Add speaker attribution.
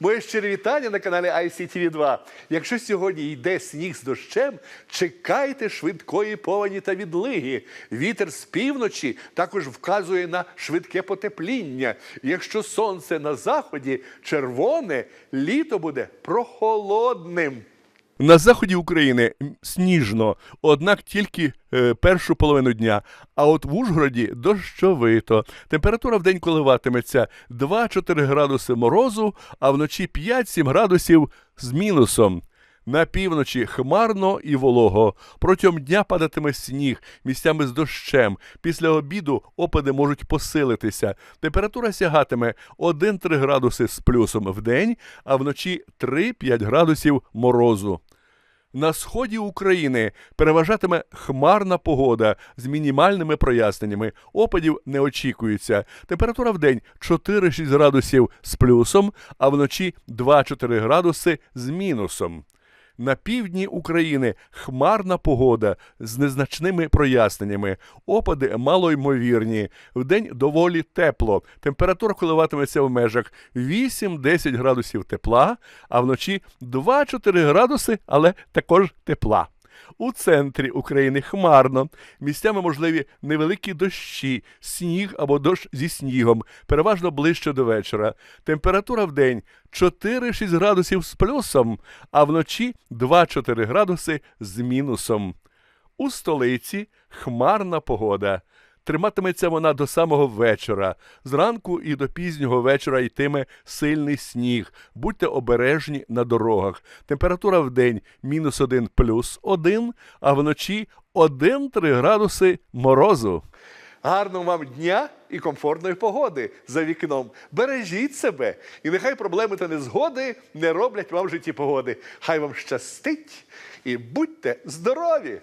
Speaker 1: Моє щире вітання на каналі ICTV 2 Якщо сьогодні йде сніг з дощем, чекайте швидкої повені та відлиги. Вітер з півночі також вказує на швидке потепління. Якщо сонце на заході червоне, літо буде прохолодним.
Speaker 2: На заході України сніжно, однак тільки е, першу половину дня. А от в Ужгороді дощовито. Температура в день коливатиметься 2-4 градуси морозу, а вночі 5-7 градусів з мінусом. На півночі хмарно і волого. Протягом дня падатиме сніг, місцями з дощем. Після обіду опади можуть посилитися. Температура сягатиме 1-3 градуси з плюсом в день, а вночі 3-5 градусів морозу. На сході України переважатиме хмарна погода з мінімальними проясненнями. Опадів не очікується. Температура в день 4-6 градусів з плюсом, а вночі 2-4 градуси з мінусом. На півдні України хмарна погода з незначними проясненнями. Опади малоймовірні. Вдень доволі тепло. Температура коливатиметься в межах 8-10 градусів тепла, а вночі 2-4 градуси, але також тепла. У центрі України хмарно. Місцями можливі невеликі дощі, сніг або дощ зі снігом, переважно ближче до вечора. Температура в день 4-6 градусів з плюсом, а вночі 2-4 градуси з мінусом. У столиці хмарна погода. Триматиметься вона до самого вечора. Зранку і до пізнього вечора йтиме сильний сніг. Будьте обережні на дорогах. Температура в день мінус 1 плюс 1, а вночі 1-3 градуси морозу.
Speaker 1: Гарного вам дня і комфортної погоди за вікном. Бережіть себе, і нехай проблеми та незгоди не роблять вам в житті погоди. Хай вам щастить і будьте здорові!